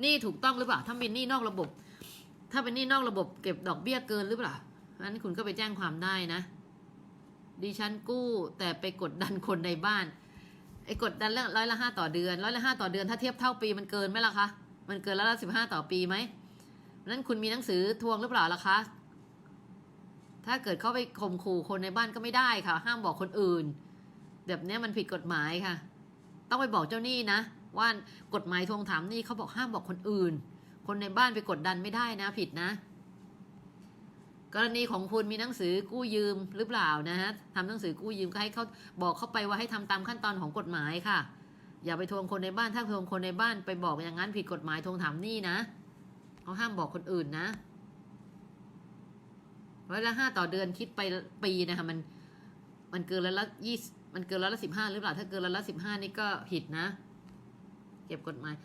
หนี้ถูกต้องหรือเปล่า ถ้าเป็นหนี้นอกระบบ ถ้าเป็นหนี้นอกระบบเก็บดอกเบี้ยเกินหรือเปล่านั้นคุณก็ไปแจ้งความได้นะ ดิฉันกู้แต่ไปกดดันคนในบ้านไอ้กดดันเรื่องร้อยละห้าต่อเดือนร้อยละห้าต่อเดือนถ้าเทียบเท่าปีมันเกินไหมล่ะคะ มันเกินร้อยละสิบห้าต่อปีไหมนั้นคุณมีหนังสือทวงหรือเปล่าล่ะคะ ถ้าเกิดเข้าไปข่มขู่คนในบ้านก็ไม่ได้ค่ะ ห้ามบอกคนอื่น แบบเนี้ยมันผิดกฎหมายค่ะ ต้องไปบอกเจ้าหนี้นะ ว่ากฎหมายทวงถามนี้เขาบอกห้ามบอกคนอื่น คนในบ้านไปกดดันไม่ได้นะผิดนะ กรณีของคุณมีหนังสือกู้ยืมหรือเปล่านะฮะทำหนังสือกู้ยืมก็ให้เขาบอกเข้าไปว่าให้ทำตามขั้นตอนของกฎหมายค่ะ อย่าไปทวงคนในบ้านถ้าทวงคนในบ้านไปบอกอย่างนั้นผิดกฎหมายทวงถามนี้นะเขาห้ามบอกคนอื่นนะร้อยละห้าต่อเดือนคิดไปปีนะคะมันมันเกินร้อยละยี่มันเกินร้อยละสิบห้าหรือเปล่าถ้าเกินร้อยละสิบห้านี่ก็ผิดนะ เก็บกฎหมาย